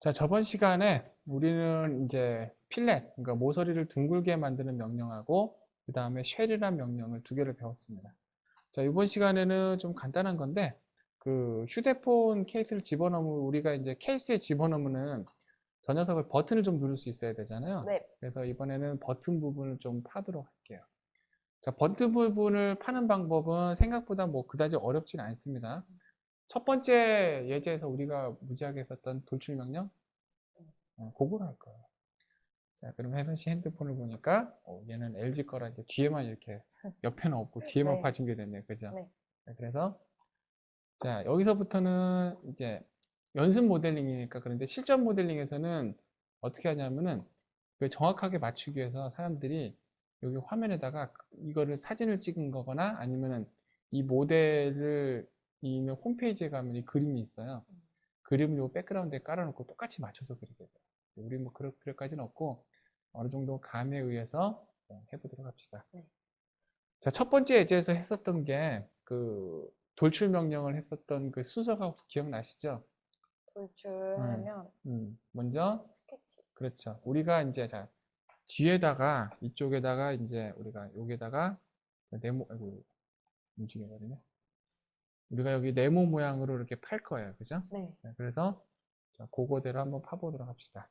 자, 저번 시간에 우리는 이제 필렛, 그러니까 모서리를 둥글게 만드는 명령하고 그 다음에 쉘이란 명령을 두 개를 배웠습니다. 자, 이번 시간에는 좀 간단한 건데 그 휴대폰 케이스를 집어넣으면 우리가 이제 케이스에 집어넣으면은 저 녀석을 버튼을 좀 누를 수 있어야 되잖아요. 네. 그래서 이번에는 버튼 부분을 좀 파도록 할게요. 자, 버튼 부분을 파는 방법은 생각보다 뭐 그다지 어렵진 않습니다. 첫 번째 예제에서 우리가 무지하게 썼던 돌출 명령, 어, 그걸 할 거예요. 자, 그럼 혜선 씨 핸드폰을 보니까 어, 얘는 LG 거라 이제 뒤에만 이렇게 옆에는 없고 뒤에만 네. 파진 게 됐네요. 그죠? 네. 자, 그래서 자, 여기서부터는 이제 연습 모델링이니까 그런데 실전 모델링에서는 어떻게 하냐면은 그 정확하게 맞추기 위해서 사람들이 여기 화면에다가 이거를 사진을 찍은 거거나 아니면은 이 모델을 있는 홈페이지에 가면 이 그림이 있어요. 그림을 요 백그라운드에 깔아놓고 똑같이 맞춰서 그리게 돼요. 우리 뭐 그럴 필요까지는 없고 어느 정도 감에 의해서 어, 해보도록 합시다. 네. 자, 첫 번째 예제에서 했었던 게 그 돌출 명령을 했었던 그 순서가 기억나시죠? 돌출하면 음, 먼저 스케치. 그렇죠. 우리가 이제 자 뒤에다가 이쪽에다가 이제 우리가 여기에다가 네모 아이고 움직여버리네. 우리가 여기 네모 모양으로 이렇게 팔 거예요, 그죠? 네. 자, 그래서 자, 그거대로 한번 파보도록 합시다.